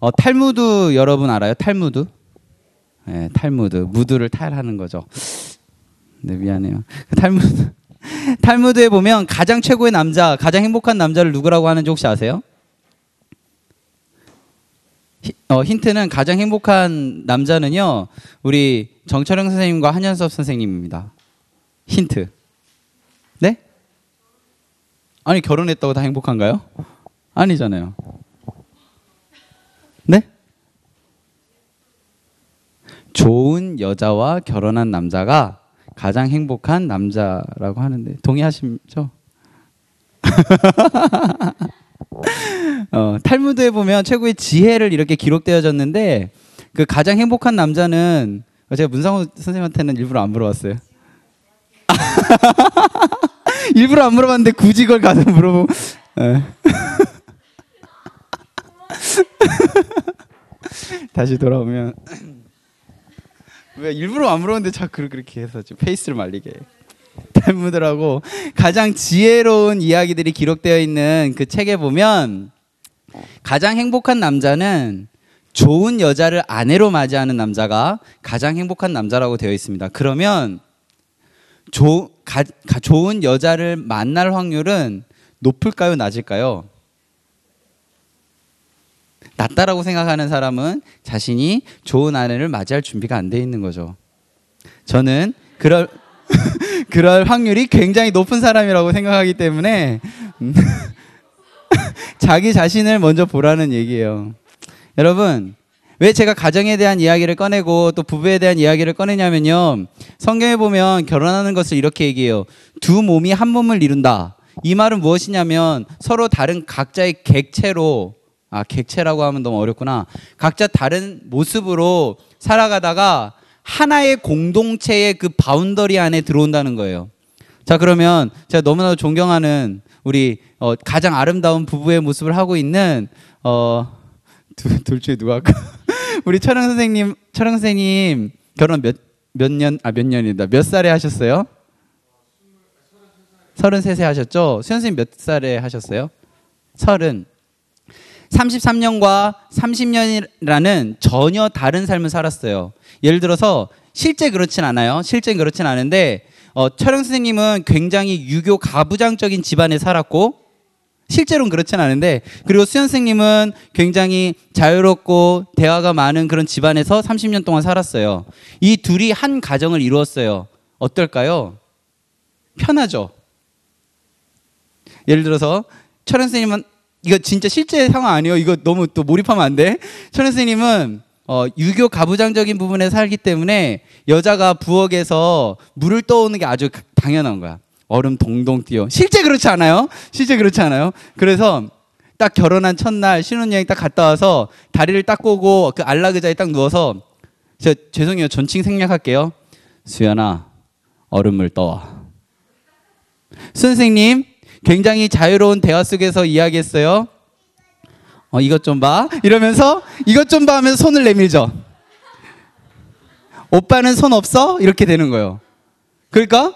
어, 탈무드 여러분 알아요? 탈무드? 네, 탈무드. 무드를 탈하는 거죠. 네, 미안해요. 그 탈무드. 탈무드에 보면 가장 최고의 남자, 가장 행복한 남자를 누구라고 하는지 혹시 아세요? 히, 어, 힌트는 가장 행복한 남자는요, 우리 정철영 선생님과 한현섭 선생님입니다. 힌트. 네? 아니, 결혼했다고 다 행복한가요? 아니잖아요. 네? 좋은 여자와 결혼한 남자가 가장 행복한 남자라고 하는데 동의하시죠? 어, 탈무드에 보면 최고의 지혜를 이렇게 기록되어졌는데 그 가장 행복한 남자는 제가 문상호 선생님한테는 일부러 안 물어봤어요. 일부러 안 물어봤는데 굳이 그걸 가서 물어보고 예. 다시 돌아오면 왜 일부러 안 물었는데 자꾸 그렇게 해서 좀 페이스를 말리게 탈무드라고 가장 지혜로운 이야기들이 기록되어 있는 그 책에 보면 가장 행복한 남자는 좋은 여자를 아내로 맞이하는 남자가 가장 행복한 남자라고 되어 있습니다. 그러면 조, 가, 가, 좋은 여자를 만날 확률은 높을까요, 낮을까요? 낮다라고 생각하는 사람은 자신이 좋은 아내를 맞이할 준비가 안 돼 있는 거죠. 저는 그럴 그럴 확률이 굉장히 높은 사람이라고 생각하기 때문에 음, 자기 자신을 먼저 보라는 얘기예요. 여러분, 왜 제가 가정에 대한 이야기를 꺼내고 또 부부에 대한 이야기를 꺼내냐면요. 성경에 보면 결혼하는 것을 이렇게 얘기해요. 두 몸이 한 몸을 이룬다. 이 말은 무엇이냐면 서로 다른 각자의 객체로 아, 객체라고 하면 너무 어렵구나. 각자 다른 모습으로 살아가다가 하나의 공동체의 그 바운더리 안에 들어온다는 거예요. 자, 그러면 제가 너무나도 존경하는 우리 어, 가장 아름다운 부부의 모습을 하고 있는 어, 두, 둘 중에 누가 할까? 우리 철영 선생님, 철영 선생님 결혼 몇, 몇 년, 아, 몇 년이다. 몇 살에 하셨어요? 33세 하셨죠? 수현 선생님 몇 살에 하셨어요? 서른. 33년과 30년이라는 전혀 다른 삶을 살았어요. 예를 들어서 실제 그렇진 않아요. 실제 그렇진 않은데 어, 철영 선생님은 굉장히 유교 가부장적인 집안에 살았고 실제로는 그렇진 않은데 그리고 수현 선생님은 굉장히 자유롭고 대화가 많은 그런 집안에서 30년 동안 살았어요. 이 둘이 한 가정을 이루었어요. 어떨까요? 편하죠. 예를 들어서 철영 선생님은 이거 진짜 실제 상황 아니에요. 이거 너무 또 몰입하면 안 돼. 천연 선생님은 어, 유교 가부장적인 부분에 살기 때문에 여자가 부엌에서 물을 떠오는 게 아주 당연한 거야. 얼음 동동 뛰어. 실제 그렇지 않아요? 실제 그렇지 않아요? 그래서 딱 결혼한 첫날 신혼여행 딱 갔다 와서 다리를 딱 꼬고 그 안락의자에 딱 누워서 저 죄송해요. 전칭 생략할게요. 수연아, 얼음물 떠와. 선생님, 굉장히 자유로운 대화 속에서 이야기했어요. 어, 이것 좀 봐. 이러면서 이것 좀 봐 하면서 손을 내밀죠. 오빠는 손 없어? 이렇게 되는 거예요. 그러니까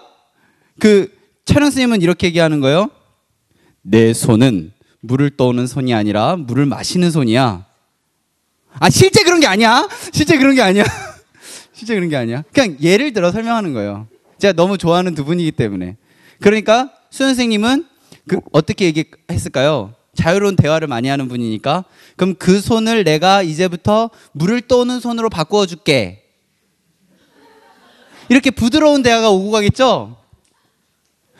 그 촬영 스님은 이렇게 얘기하는 거예요. 내 손은 물을 떠오는 손이 아니라 물을 마시는 손이야. 아, 실제 그런 게 아니야. 실제 그런 게 아니야. 실제 그런 게 아니야. 그냥 예를 들어 설명하는 거예요. 제가 너무 좋아하는 두 분이기 때문에. 그러니까 수 선생님은 그 어떻게 얘기했을까요? 자유로운 대화를 많이 하는 분이니까 그럼 그 손을 내가 이제부터 물을 떠오는 손으로 바꾸어 줄게. 이렇게 부드러운 대화가 오고 가겠죠?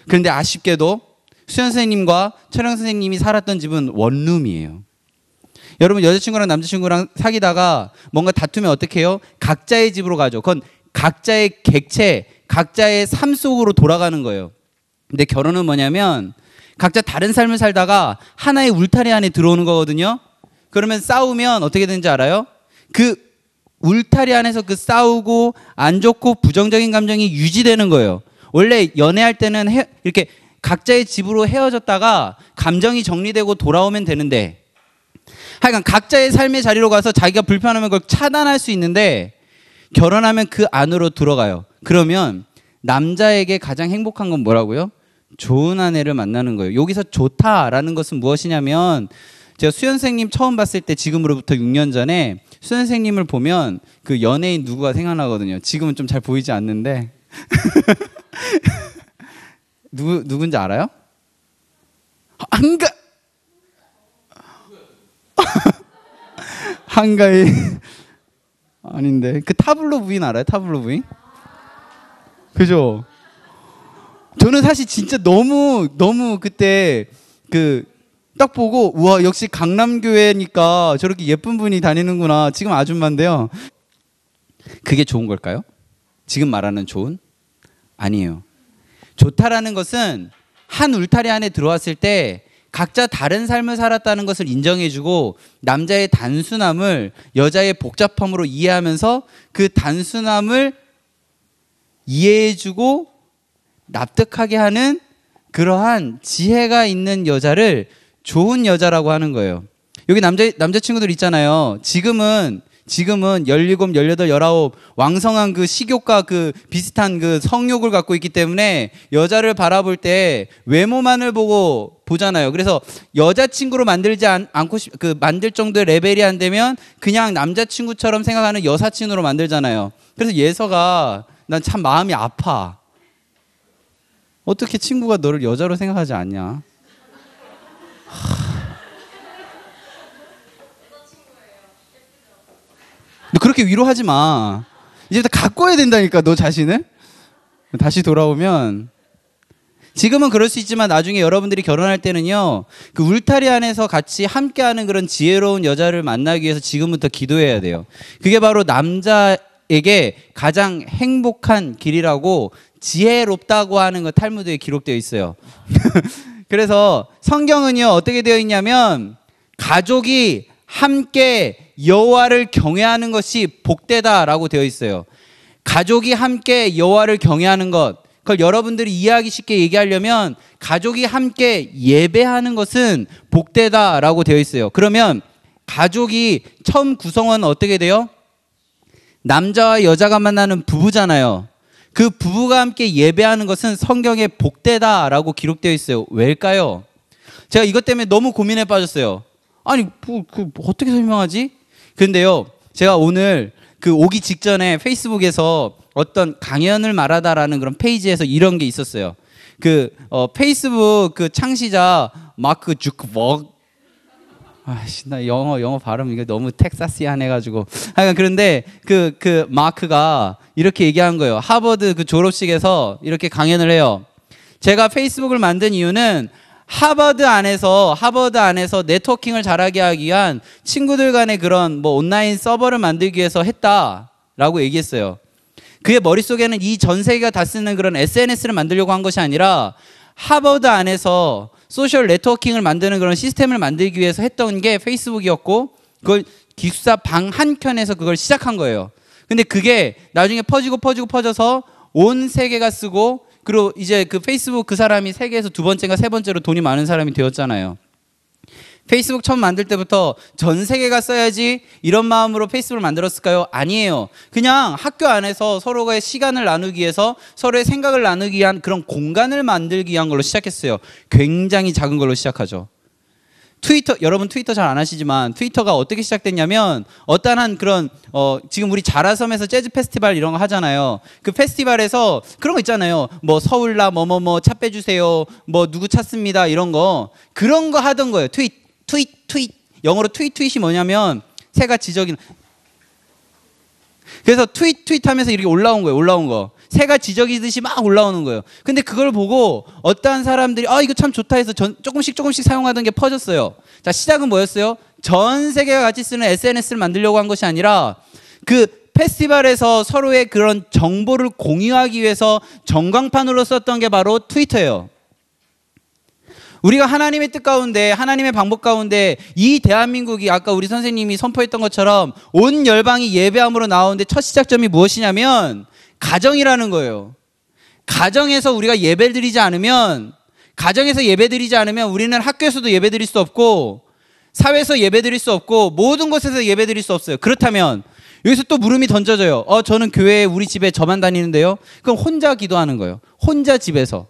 그런데 아쉽게도 수현 선생님과 철영 선생님이 살았던 집은 원룸이에요. 여러분 여자친구랑 남자친구랑 사귀다가 뭔가 다투면 어떻게 해요? 각자의 집으로 가죠. 그건 각자의 객체, 각자의 삶 속으로 돌아가는 거예요. 근데 결혼은 뭐냐면 각자 다른 삶을 살다가 하나의 울타리 안에 들어오는 거거든요. 그러면 싸우면 어떻게 되는지 알아요? 그 울타리 안에서 그 싸우고 안 좋고 부정적인 감정이 유지되는 거예요. 원래 연애할 때는 해, 이렇게 각자의 집으로 헤어졌다가 감정이 정리되고 돌아오면 되는데 하여간 각자의 삶의 자리로 가서 자기가 불편하면 그걸 차단할 수 있는데 결혼하면 그 안으로 들어가요. 그러면 남자에게 가장 행복한 건 뭐라고요? 좋은 아내를 만나는 거예요. 여기서 좋다라는 것은 무엇이냐면 제가 수연생님 처음 봤을 때 지금으로부터 6년 전에 수연생님을 보면 그 연예인 누구가 생각나거든요. 지금은 좀 잘 보이지 않는데 누구 누군지 알아요? 한가 한가위 아닌데 그 타블로 부인 알아요? 타블로 부인? 그죠? 저는 사실 진짜 너무 너무 그때 그 딱 보고 우와 역시 강남교회니까 저렇게 예쁜 분이 다니는구나 지금 아줌마인데요 그게 좋은 걸까요? 지금 말하는 좋은? 아니에요 좋다라는 것은 한 울타리 안에 들어왔을 때 각자 다른 삶을 살았다는 것을 인정해주고 남자의 단순함을 여자의 복잡함으로 이해하면서 그 단순함을 이해해주고 납득하게 하는 그러한 지혜가 있는 여자를 좋은 여자라고 하는 거예요. 여기 남자 남자친구들 있잖아요. 지금은 지금은 17, 18, 19 왕성한 그 식욕과 그 비슷한 그 성욕을 갖고 있기 때문에 여자를 바라볼 때 외모만을 보고 보잖아요. 그래서 여자친구로 만들지 않, 않고 싶, 그 만들 정도의 레벨이 안 되면 그냥 남자친구처럼 생각하는 여사친으로 만들잖아요. 그래서 예서가 난 참 마음이 아파. 어떻게 친구가 너를 여자로 생각하지 않냐? 너 그렇게 위로하지 마. 이제부터 가꿔야 된다니까 너 자신을. 다시 돌아오면 지금은 그럴 수 있지만 나중에 여러분들이 결혼할 때는요 그 울타리 안에서 같이 함께하는 그런 지혜로운 여자를 만나기 위해서 지금부터 기도해야 돼요. 그게 바로 남자에게 가장 행복한 길이라고 지혜롭다고 하는 거 탈무드에 기록되어 있어요. 그래서 성경은요 어떻게 되어 있냐면 가족이 함께 여호와를 경외하는 것이 복되다라고 되어 있어요. 가족이 함께 여호와를 경외하는 것 그걸 여러분들이 이해하기 쉽게 얘기하려면 가족이 함께 예배하는 것은 복되다라고 되어 있어요. 그러면 가족이 처음 구성원 어떻게 돼요? 남자와 여자가 만나는 부부잖아요. 그 부부가 함께 예배하는 것은 성경에 복되다라고 기록되어 있어요. 왜일까요? 제가 이것 때문에 너무 고민에 빠졌어요. 아니, 뭐, 그, 뭐 어떻게 설명하지? 근데요, 제가 오늘 그 오기 직전에 페이스북에서 어떤 강연을 말하다라는 그런 페이지에서 이런 게 있었어요. 그 어, 페이스북 그 창시자 마크 주크버그 아씨 나 영어 영어 발음 이게 너무 텍사스한 해가지고 하여간 그런데 그 그 마크가 이렇게 얘기한 거예요 하버드 그 졸업식에서 이렇게 강연을 해요 제가 페이스북을 만든 이유는 하버드 안에서 하버드 안에서 네트워킹을 잘하게 하기 위한 친구들 간의 그런 뭐 온라인 서버를 만들기 위해서 했다라고 얘기했어요. 그의 머릿속에는 이 전 세계가 다 쓰는 그런 SNS를 만들려고 한 것이 아니라 하버드 안에서 소셜 네트워킹을 만드는 그런 시스템을 만들기 위해서 했던 게 페이스북이었고 그걸 기숙사 방 한켠에서 그걸 시작한 거예요. 근데 그게 나중에 퍼지고 퍼지고 퍼져서 온 세계가 쓰고 그리고 이제 그 페이스북 그 사람이 세계에서 두 번째가 세 번째로 돈이 많은 사람이 되었잖아요. 페이스북 처음 만들 때부터 전 세계가 써야지 이런 마음으로 페이스북을 만들었을까요? 아니에요. 그냥 학교 안에서 서로의 시간을 나누기 위해서 서로의 생각을 나누기 위한 그런 공간을 만들기 위한 걸로 시작했어요. 굉장히 작은 걸로 시작하죠. 트위터 여러분 트위터 잘 안 하시지만 트위터가 어떻게 시작됐냐면 어떠한 그런 어 지금 우리 자라섬에서 재즈 페스티벌 이런 거 하잖아요. 그 페스티벌에서 그런 거 있잖아요. 뭐 서울라 뭐뭐뭐 차 빼주세요. 뭐 누구 찾습니다 이런 거 그런 거 하던 거예요. 트윗 트윗 트윗 영어로 트윗 트윗이 뭐냐면 새가 지저귀 그래서 트윗 트윗 하면서 이렇게 올라온 거예요. 올라온 거. 새가 지저귀듯이 막 올라오는 거예요. 근데 그걸 보고 어떠한 사람들이 아 이거 참 좋다 해서 전, 조금씩 조금씩 사용하던 게 퍼졌어요. 자 시작은 뭐였어요? 전 세계가 같이 쓰는 SNS를 만들려고 한 것이 아니라 그 페스티벌에서 서로의 그런 정보를 공유하기 위해서 전광판으로 썼던 게 바로 트위터예요. 우리가 하나님의 뜻 가운데 하나님의 방법 가운데 이 대한민국이 아까 우리 선생님이 선포했던 것처럼 온 열방이 예배함으로 나오는데 첫 시작점이 무엇이냐면 가정이라는 거예요. 가정에서 우리가 예배 드리지 않으면 가정에서 예배 드리지 않으면 우리는 학교에서도 예배 드릴 수 없고 사회에서 예배 드릴 수 없고 모든 곳에서 예배 드릴 수 없어요. 그렇다면 여기서 또 물음이 던져져요. 어, 저는 교회에 우리 집에 저만 다니는데요. 그럼 혼자 기도하는 거예요. 혼자 집에서.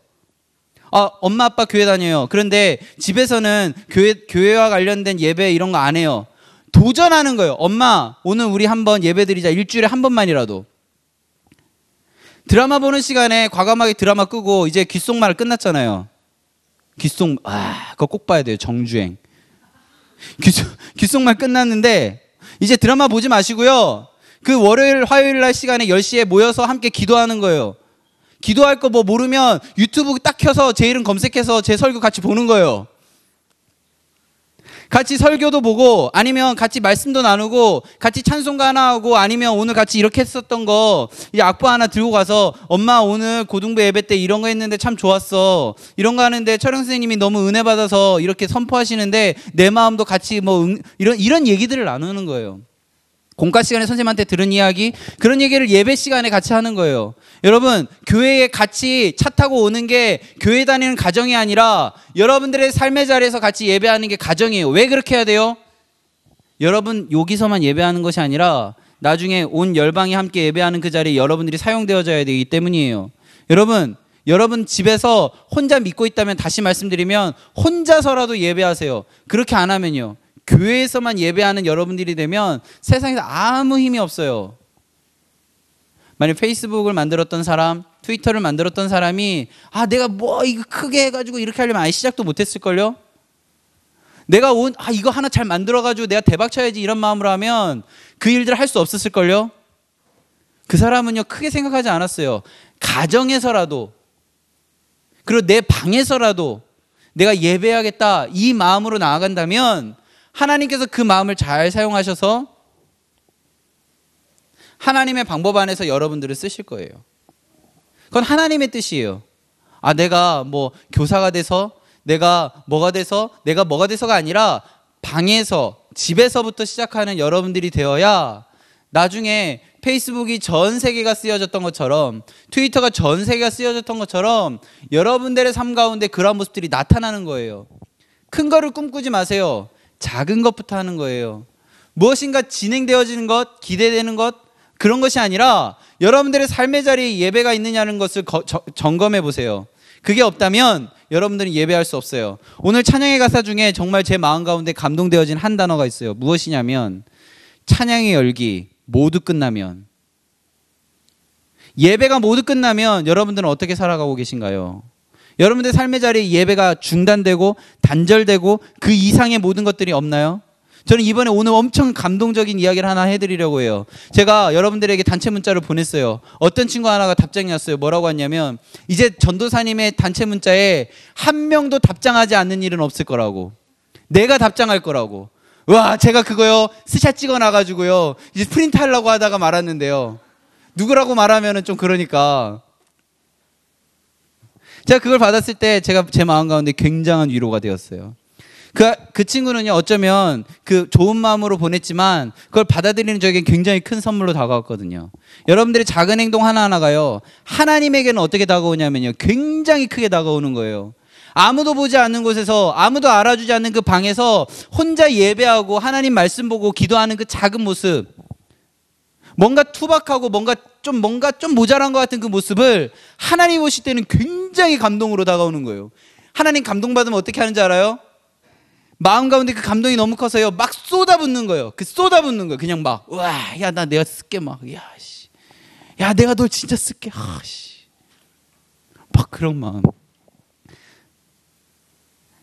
아, 엄마 아빠 교회 다녀요. 그런데 집에서는 교회 교회와 관련된 예배 이런 거 안 해요. 도전하는 거예요. 엄마, 오늘 우리 한번 예배 드리자. 일주일에 한 번만이라도. 드라마 보는 시간에 과감하게 드라마 끄고 이제 귓속말 끝났잖아요. 귓속 아, 그거 꼭 봐야 돼요. 정주행. 귓속, 귓속말 끝났는데 이제 드라마 보지 마시고요. 그 월요일, 화요일 날 시간에 10시에 모여서 함께 기도하는 거예요. 기도할 거 뭐 모르면 유튜브 딱 켜서 제 이름 검색해서 제 설교 같이 보는 거예요. 같이 설교도 보고 아니면 같이 말씀도 나누고 같이 찬송가 하나 하고 아니면 오늘 같이 이렇게 했었던 거 이제 악보 하나 들고 가서 엄마 오늘 고등부 예배 때 이런 거 했는데 참 좋았어 이런 거 하는데 철영 선생님이 너무 은혜 받아서 이렇게 선포하시는데 내 마음도 같이 뭐 응, 이런 이런 얘기들을 나누는 거예요. 공과 시간에 선생님한테 들은 이야기 그런 얘기를 예배 시간에 같이 하는 거예요. 여러분 교회에 같이 차 타고 오는 게 교회 다니는 가정이 아니라 여러분들의 삶의 자리에서 같이 예배하는 게 가정이에요. 왜 그렇게 해야 돼요? 여러분 여기서만 예배하는 것이 아니라 나중에 온 열방이 함께 예배하는 그 자리에 여러분들이 사용되어져야 되기 때문이에요. 여러분 여러분 집에서 혼자 믿고 있다면 다시 말씀드리면 혼자서라도 예배하세요. 그렇게 안 하면요. 교회에서만 예배하는 여러분들이 되면 세상에서 아무 힘이 없어요. 만약 페이스북을 만들었던 사람, 트위터를 만들었던 사람이 아 내가 뭐 이거 크게 해가지고 이렇게 하려면 아예 시작도 못했을걸요. 내가 온, 아 이거 하나 잘 만들어가지고 내가 대박 쳐야지 이런 마음으로 하면 그 일들 을 할 수 없었을걸요. 그 사람은요 크게 생각하지 않았어요. 가정에서라도 그리고 내 방에서라도 내가 예배하겠다 이 마음으로 나아간다면 하나님께서 그 마음을 잘 사용하셔서 하나님의 방법 안에서 여러분들을 쓰실 거예요. 그건 하나님의 뜻이에요. 아, 내가 뭐 교사가 돼서 내가 뭐가 돼서 내가 뭐가 돼서가 아니라 방에서 집에서부터 시작하는 여러분들이 되어야 나중에 페이스북이 전 세계가 쓰여졌던 것처럼 트위터가 전 세계가 쓰여졌던 것처럼 여러분들의 삶 가운데 그런 모습들이 나타나는 거예요. 큰 거를 꿈꾸지 마세요. 작은 것부터 하는 거예요. 무엇인가 진행되어지는 것, 기대되는 것, 그런 것이 아니라 여러분들의 삶의 자리에 예배가 있느냐는 것을 거, 저, 점검해 보세요. 그게 없다면 여러분들은 예배할 수 없어요. 오늘 찬양의 가사 중에 정말 제 마음 가운데 감동되어진 한 단어가 있어요. 무엇이냐면 찬양의 열기 모두 끝나면 예배가 모두 끝나면 여러분들은 어떻게 살아가고 계신가요? 여러분들 삶의 자리에 예배가 중단되고 단절되고 그 이상의 모든 것들이 없나요? 저는 이번에 오늘 엄청 감동적인 이야기를 하나 해드리려고 해요. 제가 여러분들에게 단체 문자를 보냈어요. 어떤 친구 하나가 답장이 왔어요. 뭐라고 했냐면, 이제 전도사님의 단체 문자에 한 명도 답장하지 않는 일은 없을 거라고. 내가 답장할 거라고. 와, 제가 그거요, 스샷 찍어 놔가지고요, 이제 프린트 하려고 하다가 말았는데요. 누구라고 말하면은 좀 그러니까. 제가 그걸 받았을 때 제가 제 마음 가운데 굉장한 위로가 되었어요. 그, 그 친구는요, 어쩌면 그 좋은 마음으로 보냈지만 그걸 받아들이는 저에게 굉장히 큰 선물로 다가왔거든요. 여러분들의 작은 행동 하나하나가요, 하나님에게는 어떻게 다가오냐면요, 굉장히 크게 다가오는 거예요. 아무도 보지 않는 곳에서 아무도 알아주지 않는 그 방에서 혼자 예배하고 하나님 말씀 보고 기도하는 그 작은 모습. 뭔가 투박하고 뭔가 좀 뭔가 좀 모자란 것 같은 그 모습을 하나님 보실 때는 굉장히 감동으로 다가오는 거예요. 하나님 감동받으면 어떻게 하는지 알아요? 마음 가운데 그 감동이 너무 커서요. 막 쏟아붓는 거예요. 그 쏟아붓는 거예요. 그냥 막, 와, 야, 나 내가 쓸게 막, 야, 씨. 야, 내가 널 진짜 쓸게. 아, 씨. 막 그런 마음.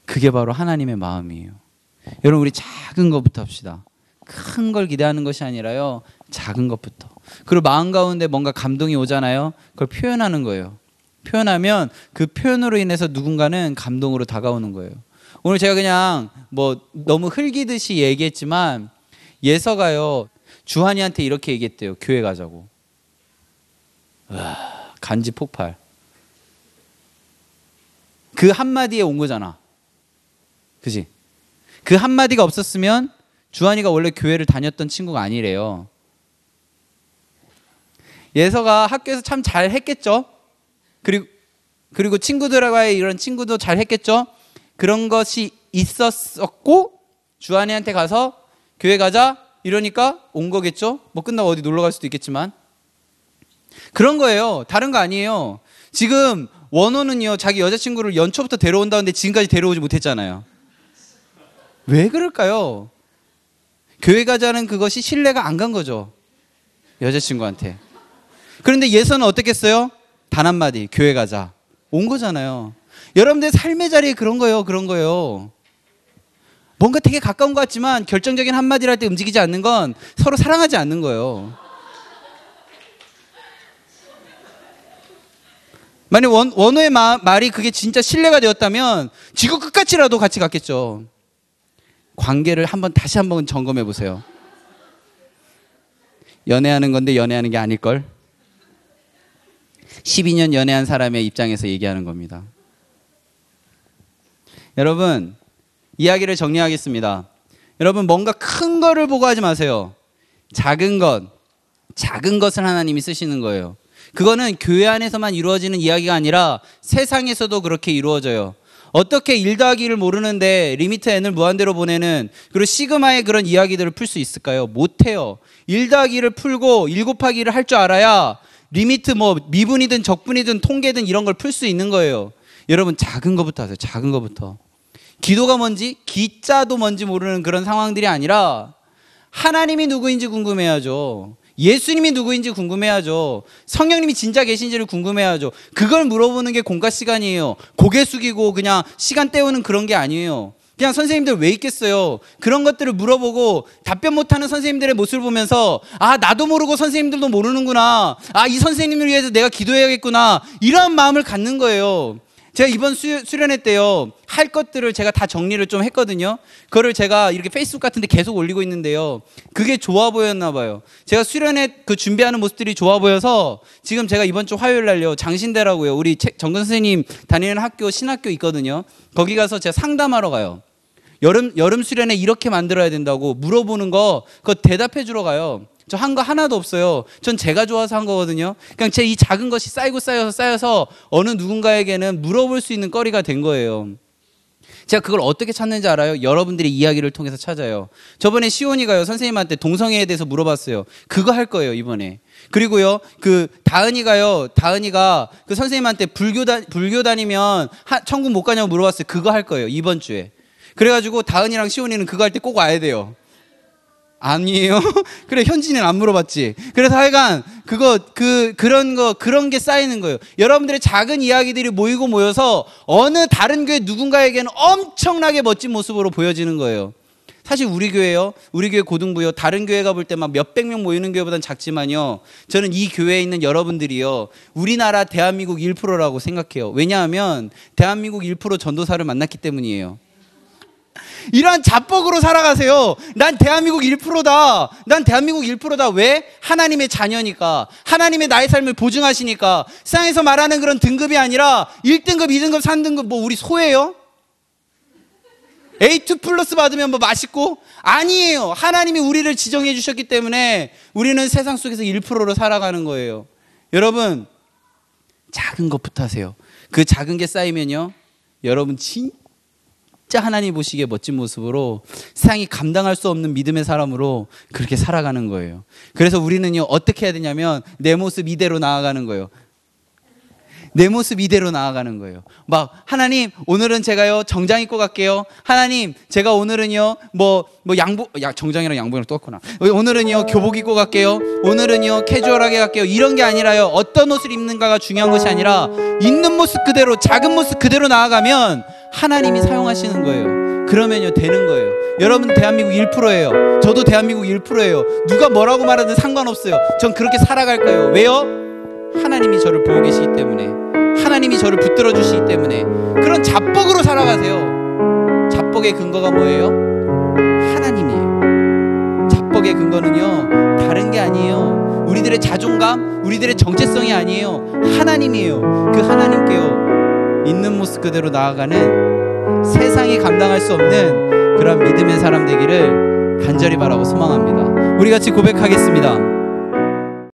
그게 바로 하나님의 마음이에요. 여러분, 우리 작은 것부터 합시다. 큰 걸 기대하는 것이 아니라요. 작은 것부터. 그리고 마음 가운데 뭔가 감동이 오잖아요. 그걸 표현하는 거예요. 표현하면 그 표현으로 인해서 누군가는 감동으로 다가오는 거예요. 오늘 제가 그냥 뭐 너무 흘기듯이 얘기했지만 예서가요 주한이한테 이렇게 얘기했대요. 교회 가자고. 와, 간지 폭발. 그 한마디에 온 거잖아. 그지? 그 한마디가 없었으면 주한이가 원래 교회를 다녔던 친구가 아니래요. 예서가 학교에서 참 잘 했겠죠. 그리고 그리고 친구들과의 이런 친구도 잘 했겠죠. 그런 것이 있었었고 주한이한테 가서 교회 가자 이러니까 온 거겠죠. 뭐 끝나고 어디 놀러 갈 수도 있겠지만 그런 거예요. 다른 거 아니에요. 지금 원호는요 자기 여자친구를 연초부터 데려온다는데 지금까지 데려오지 못했잖아요. 왜 그럴까요? 교회 가자는 그것이 신뢰가 안 간 거죠. 여자친구한테. 그런데 예선은 어떻겠어요? 단 한마디 교회 가자. 온 거잖아요. 여러분들 삶의 자리에 그런 거예요. 그런 거예요. 뭔가 되게 가까운 것 같지만 결정적인 한마디를 할 때 움직이지 않는 건 서로 사랑하지 않는 거예요. 만약 원, 원호의 마, 말이 그게 진짜 신뢰가 되었다면 지구 끝까지라도 같이 갔겠죠. 관계를 한번 다시 한번 점검해 보세요. 연애하는 건데 연애하는 게 아닐걸? 12년 연애한 사람의 입장에서 얘기하는 겁니다. 여러분, 이야기를 정리하겠습니다. 여러분, 뭔가 큰 거를 보고 하지 마세요. 작은 것, 작은 것을 하나님이 쓰시는 거예요. 그거는 교회 안에서만 이루어지는 이야기가 아니라 세상에서도 그렇게 이루어져요. 어떻게 1 더하기를 모르는데 리미트 n을 무한대로 보내는 그리고 시그마의 그런 이야기들을 풀 수 있을까요? 못해요. 1 더하기를 풀고 1 곱하기를 할 줄 알아야 리미트 뭐 미분이든 적분이든 통계든 이런 걸 풀 수 있는 거예요. 여러분 작은 것부터 하세요. 작은 것부터. 기도가 뭔지 기자도 뭔지 모르는 그런 상황들이 아니라 하나님이 누구인지 궁금해야죠. 예수님이 누구인지 궁금해야죠. 성령님이 진짜 계신지를 궁금해야죠. 그걸 물어보는 게 공과 시간이에요. 고개 숙이고 그냥 시간 때우는 그런 게 아니에요. 그냥 선생님들 왜 있겠어요? 그런 것들을 물어보고 답변 못하는 선생님들의 모습을 보면서 아 나도 모르고 선생님들도 모르는구나. 아 이 선생님을 위해서 내가 기도해야겠구나. 이런 마음을 갖는 거예요. 제가 이번 수, 수련회 때요 할 것들을 제가 다 정리를 좀 했거든요. 그거를 제가 이렇게 페이스북 같은데 계속 올리고 있는데요. 그게 좋아 보였나 봐요. 제가 수련회 그 준비하는 모습들이 좋아 보여서 지금 제가 이번 주 화요일 날요 장신대라고요. 우리 정근 선생님 다니는 학교 신학교 있거든요. 거기 가서 제가 상담하러 가요. 여름 여름 수련회 이렇게 만들어야 된다고 물어보는 거 그거 대답해 주러 가요. 저 한 거 하나도 없어요. 전 제가 좋아서 한 거거든요. 그냥 제 이 작은 것이 쌓이고 쌓여서 쌓여서 어느 누군가에게는 물어볼 수 있는 거리가 된 거예요. 제가 그걸 어떻게 찾는지 알아요? 여러분들의 이야기를 통해서 찾아요. 저번에 시온이가요 선생님한테 동성애에 대해서 물어봤어요. 그거 할 거예요 이번에. 그리고요 그 다은이가요 다은이가 그 선생님한테 불교 다 불교 다니면 하, 천국 못 가냐고 물어봤어요. 그거 할 거예요 이번 주에. 그래가지고 다은이랑 시온이는 그거 할 때 꼭 와야 돼요. 아니에요? 그래 현진이는 안 물어봤지. 그래서 하여간 그거 그 그런 거 그런 게 쌓이는 거예요. 여러분들의 작은 이야기들이 모이고 모여서 어느 다른 교회 누군가에게는 엄청나게 멋진 모습으로 보여지는 거예요. 사실 우리 교회요, 우리 교회 고등부요, 다른 교회 가 볼 때 막 몇백 명 모이는 교회보단 작지만요. 저는 이 교회에 있는 여러분들이요, 우리나라 대한민국 1%라고 생각해요. 왜냐하면 대한민국 1% 전도사를 만났기 때문이에요. 이러한 자뻑으로 살아가세요. 난 대한민국 1%다. 난 대한민국 1%다. 왜? 하나님의 자녀니까. 하나님의 나의 삶을 보증하시니까. 세상에서 말하는 그런 등급이 아니라 1등급, 2등급, 3등급 뭐 우리 소예요? A2 플러스 받으면 뭐 맛있고? 아니에요. 하나님이 우리를 지정해 주셨기 때문에 우리는 세상 속에서 1%로 살아가는 거예요. 여러분, 작은 것부터 하세요. 그 작은 게 쌓이면요. 여러분 진 진짜 하나님 보시기에 멋진 모습으로 세상이 감당할 수 없는 믿음의 사람으로 그렇게 살아가는 거예요. 그래서 우리는요, 어떻게 해야 되냐면 내 모습 이대로 나아가는 거예요. 내 모습 이대로 나아가는 거예요. 막 하나님 오늘은 제가요 정장 입고 갈게요. 하나님 제가 오늘은요 뭐뭐 뭐 양복 야 정장이랑 양복이랑 똑같구나. 오늘은요 교복 입고 갈게요. 오늘은요 캐주얼하게 갈게요. 이런 게 아니라요 어떤 옷을 입는가가 중요한 것이 아니라 있는 모습 그대로 작은 모습 그대로 나아가면 하나님이 사용하시는 거예요. 그러면요 되는 거예요. 여러분 대한민국 1%예요. 저도 대한민국 1%예요. 누가 뭐라고 말하든 상관없어요. 전 그렇게 살아갈까요? 왜요? 하나님이 저를 보고 계시기 때문에 하나님이 저를 붙들어 주시기 때문에 그런 자뻑으로 살아가세요. 자뻑의 근거가 뭐예요? 하나님이에요. 자뻑의 근거는요 다른 게 아니에요. 우리들의 자존감, 우리들의 정체성이 아니에요. 하나님이에요. 그 하나님께요. 있는 모습 그대로 나아가는 세상이 감당할 수 없는 그런 믿음의 사람 되기를 간절히 바라고 소망합니다. 우리 같이 고백하겠습니다.